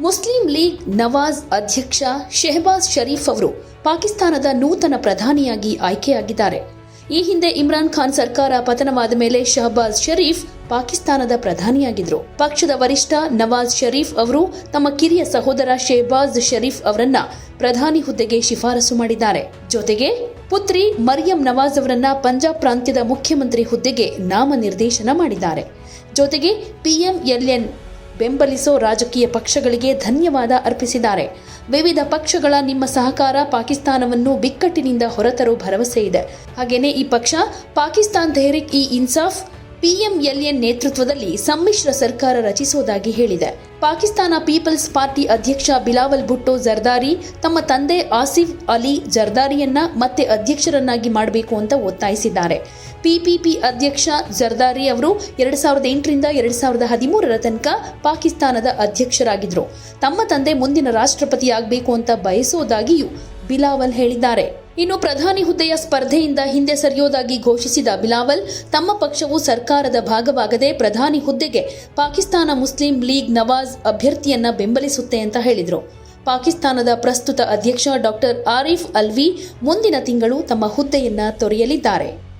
Muslim league Nawaz ಅಧ್ಯಕ್ಷ ಶೆಹಬಾಜ್ ಶರೀಫ್ ಅವರು ಪಾಕಿಸ್ತಾನದ ನೂತನ ಪ್ರಧಾನಿಯಾಗಿ ಆಯ್ಕೆಯಾಗಿದ್ದಾರೆ. ಈ ಹಿಂದೆ ಇಮ್ರಾನ್ ಖಾನ್ ಸರ್ಕಾರ ಪತನವಾದ ಮೇಲೆ ಶಹಬಾಜ್ ಶರೀಫ್ ಪಾಕಿಸ್ತಾನದ ಪ್ರಧಾನಿಯಾಗಿದ್ದರು. ಪಕ್ಷದ ವರಿಷ್ಠ ನವಾಜ್ ಶರೀಫ್ ಅವರು ತಮ್ಮ ಕಿರಿಯ ಸಹೋದರ ಶೆಹಬಾಜ್ ಶರೀಫ್ ಅವರನ್ನ ಪ್ರಧಾನಿ ಹುದ್ದೆಗೆ ಶಿಫಾರಸು ಮಾಡಿದ್ದಾರೆ. ಜೊತೆಗೆ ಪುತ್ರಿ ಮರಿಯಂ ನವಾಜ್ ಅವರನ್ನ ಪಂಜಾಬ್ ಪ್ರಾಂತ್ಯದ ಮುಖ್ಯಮಂತ್ರಿ ಹುದ್ದೆಗೆ ನಾಮನಿರ್ದೇಶನ ಮಾಡಿದ್ದಾರೆ. ಜೊತೆಗೆ ಪಿಎಂಎಲ್ಎನ್ ಬೆಂಬಲಿಸೋ ರಾಜಕೀಯ ಪಕ್ಷಗಳಿಗೆ ಧನ್ಯವಾದ ಅರ್ಪಿಸಿದ್ದಾರೆ. ವಿವಿಧ ಪಕ್ಷಗಳ ನಿಮ್ಮ ಸಹಕಾರ ಪಾಕಿಸ್ತಾನವನ್ನು ಬಿಕ್ಕಟ್ಟಿನಿಂದ ಹೊರತರೋ ಭರವಸೆ ಇದೆ. ಹಾಗೆಯೇ ಈ ಪಕ್ಷ ಪಾಕಿಸ್ತಾನ್ ತೆಹರಿಕ್ ಇ ಇನ್ಸಾಫ್ ಪಿಎಂಎಲ್ಎನ್ ನೇತೃತ್ವದಲ್ಲಿ ಸಮ್ಮಿಶ್ರ ಸರ್ಕಾರ ರಚಿಸುವುದಾಗಿ ಹೇಳಿದೆ. ಪಾಕಿಸ್ತಾನ ಪೀಪಲ್ಸ್ ಪಾರ್ಟಿ ಅಧ್ಯಕ್ಷ ಬಿಲಾವಲ್ ಭುಟ್ಟೋ ಜರ್ದಾರಿ ತಮ್ಮ ತಂದೆ ಆಸಿಫ್ ಅಲಿ ಜರ್ದಾರಿಯನ್ನ ಮತ್ತೆ ಅಧ್ಯಕ್ಷರನ್ನಾಗಿ ಮಾಡಬೇಕು ಅಂತ ಒತ್ತಾಯಿಸಿದ್ದಾರೆ. ಪಿಪಿಪಿ ಅಧ್ಯಕ್ಷ ಜರ್ದಾರಿ ಅವರು ಎರಡ್ ಸಾವಿರದ ಎಂಟರಿಂದ ಎರಡ್ ಸಾವಿರದ ಹದಿಮೂರರ ತನಕ ಪಾಕಿಸ್ತಾನದ ಅಧ್ಯಕ್ಷರಾಗಿದ್ದರು. ತಮ್ಮ ತಂದೆ ಮುಂದಿನ ರಾಷ್ಟ್ರಪತಿಯಾಗಬೇಕು ಅಂತ ಬಯಸೋದಾಗಿಯೂ ಬಿಲಾವಲ್ ಹೇಳಿದ್ದಾರೆ. ಇನ್ನು ಪ್ರಧಾನಿ ಹುದ್ದೆಯ ಸ್ಪರ್ಧೆಯಿಂದ ಹಿಂದೆ ಸರಿಯೋದಾಗಿ ಘೋಷಿಸಿದ ಬಿಲಾವಲ್, ತಮ್ಮ ಪಕ್ಷವು ಸರ್ಕಾರದ ಭಾಗವಾಗದೆ ಪ್ರಧಾನಿ ಹುದ್ದೆಗೆ ಪಾಕಿಸ್ತಾನ ಮುಸ್ಲಿಂ ಲೀಗ್ ನವಾಜ್ ಅಭ್ಯರ್ಥಿಯನ್ನ ಬೆಂಬಲಿಸುತ್ತೆ ಅಂತ ಹೇಳಿದರು. ಪಾಕಿಸ್ತಾನದ ಪ್ರಸ್ತುತ ಅಧ್ಯಕ್ಷ ಡಾಕ್ಟರ್ ಆರಿಫ್ ಅಲ್ವಿ ಮುಂದಿನ ತಿಂಗಳು ತಮ್ಮ ಹುದ್ದೆಯನ್ನ ತೊರೆಯಲಿದ್ದಾರೆ.